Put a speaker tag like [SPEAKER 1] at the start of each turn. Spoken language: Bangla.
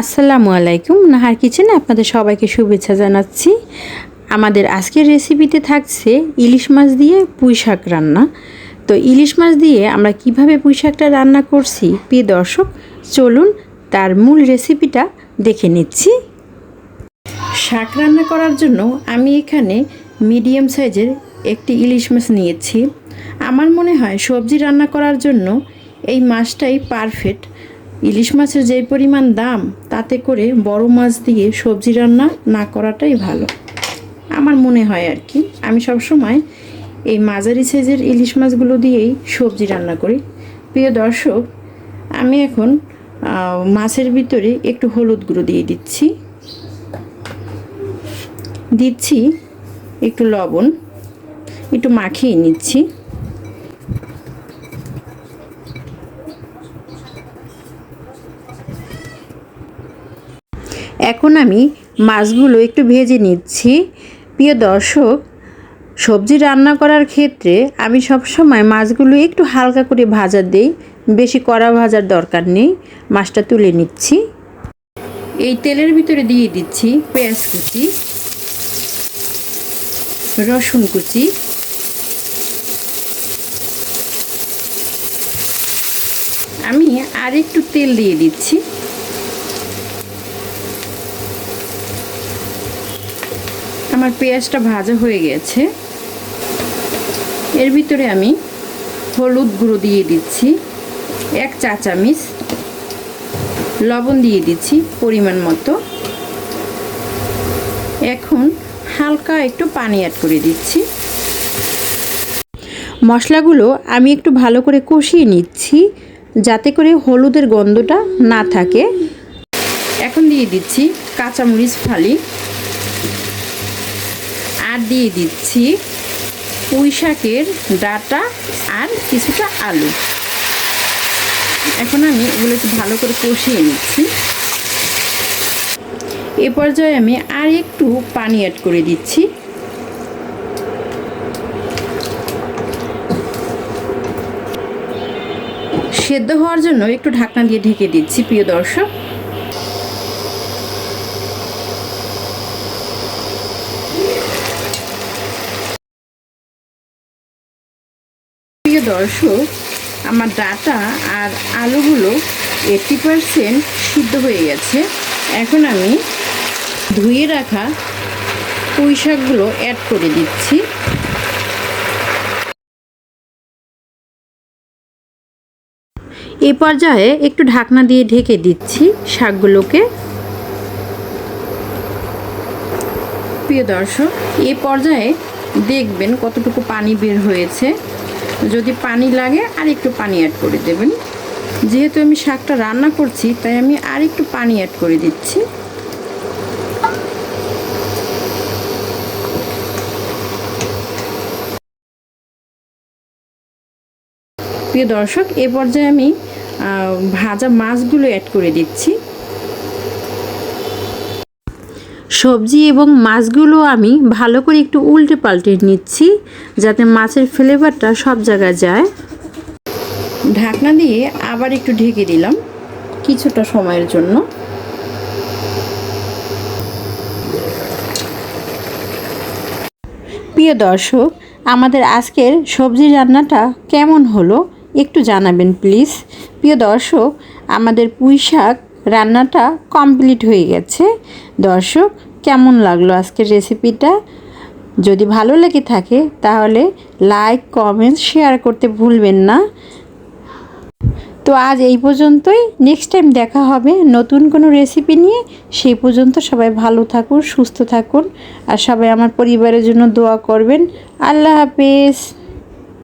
[SPEAKER 1] আসসালামু আলাইকুম। নাহার কিচেনে আপনাদের সবাইকে শুভেচ্ছা জানাচ্ছি। আমাদের আজকের রেসিপিতে থাকছে ইলিশ মাছ দিয়ে পুঁই শাক রান্না। তো ইলিশ মাছ দিয়ে আমরা কীভাবে পুঁই শাকটা রান্না করছি, প্রিয় দর্শক, চলুন তার মূল রেসিপিটা দেখে নিচ্ছি। শাক রান্না করার জন্য আমি এখানে মিডিয়াম সাইজের একটি ইলিশ মাছ নিয়েছি। আমার মনে হয় সবজি রান্না করার জন্য এই মাছটাই পারফেক্ট। ইলিশ মাছের যে পরিমাণ দাম, তাতে করে বড় মাছ দিয়ে সবজি রান্না না করাটাই ভালো। আমার মনে হয় আর কি, আমি সবসময় এই মাঝারি সাইজের ইলিশ মাছগুলো দিয়েই সবজি রান্না করি। প্রিয় দর্শক, আমি এখন মাছের ভিতরে একটু হলুদ গুঁড়ো দিয়ে দিচ্ছি। দিচ্ছি একটু লবণ, একটু মাখিয়ে নিচ্ছি। এখন আমি মাছগুলো একটু ভেজে নিচ্ছি। প্রিয় দর্শক, সবজি রান্না করার ক্ষেত্রে আমি সবসময় মাছগুলো একটু হালকা করে ভাজা দিই, বেশি কড়া ভাজার দরকার নেই। মাছটা তুলে নিচ্ছি। এই তেলের ভিতরে দিয়ে দিচ্ছি পেঁয়াজ কুচি, রসুন কুচি, আমি আর একটু তেল দিয়ে দিচ্ছি। আমার পেঁয়াজটা ভাজা হয়ে গেছে। এর ভিতরে আমি হলুদ গুঁড়ো দিয়ে দিচ্ছি, এক চা চামিচ লবণ দিয়ে দিচ্ছি পরিমাণ মতো। এখন হালকা একটু পানি অ্যাড করে দিচ্ছি। মশলাগুলো আমি একটু ভালো করে কষিয়ে নিচ্ছি, যাতে করে হলুদের গন্ধটা না থাকে। এখন দিয়ে দিচ্ছি কাঁচামরিচ ফালি। আর দিয়ে দিচ্ছি পুঁই শাকের ডাটা আর কিছুটা আলু। এখন আমি এগুলো একটু ভালো করে কষিয়ে নিচ্ছি। এ পর্যায়ে আমি আর একটু পানি অ্যাড করে দিচ্ছি। সেদ্ধ হওয়ার জন্য একটু ঢাকনা দিয়ে ঢেকে দিচ্ছি, প্রিয় দর্শক। দর্শক, আমার ডাটা আর আলুগুলো এইটটি পারসেন্ট সিদ্ধ হয়ে গেছে। এখন আমি ধুয়ে রাখা পুঁই শাকগুলো অ্যাড করে দিচ্ছি। এ পর্যায়ে একটু ঢাকনা দিয়ে ঢেকে দিচ্ছি শাকগুলোকে। প্রিয় দর্শক, এ পর্যায়ে দেখবেন কতটুকু পানি বের হয়েছে। যদি পানি লাগে আর একটু পানি অ্যাড করে দেবেন। যেহেতু আমি শাকটা রান্না করছি, তাই আমি আর একটু পানি অ্যাড করে দিচ্ছি। প্রিয় দর্শক, এ পর্যায়ে আমি ভাজা মাছগুলো অ্যাড করে দিচ্ছি। সবজি এবং মাছগুলো আমি ভালো করে একটু উল্টে পাল্টে নিচ্ছি যাতে মাছের ফ্লেভারটা সব জায়গায় যায়। ঢাকনা দিয়ে আবার একটু ঢেকে দিলাম কিছুটা সময়ের জন্য। প্রিয় দর্শক, আমাদের আজকের সবজি রান্নাটা কেমন হলো একটু জানাবেন প্লিজ। প্রিয় দর্শক, আমাদের পুঁই শাক রান্নাটা কমপ্লিট হয়ে গেছে। দর্শক, কেমন লাগল আজকের রেসিপিটা? যদি ভালো লেগে থাকে, তাহলে লাইক, কমেন্ট, শেয়ার করতে ভুলবেন না। তো আজ এই পর্যন্তই। নেক্সট টাইম দেখা হবে নতুন কোনো রেসিপি নিয়ে। সেই পর্যন্ত সবাই ভালো থাকুন, সুস্থ থাকুন। আর সবাই আমার পরিবারের জন্য দোয়া করবেন। আল্লাহ হাফেজ।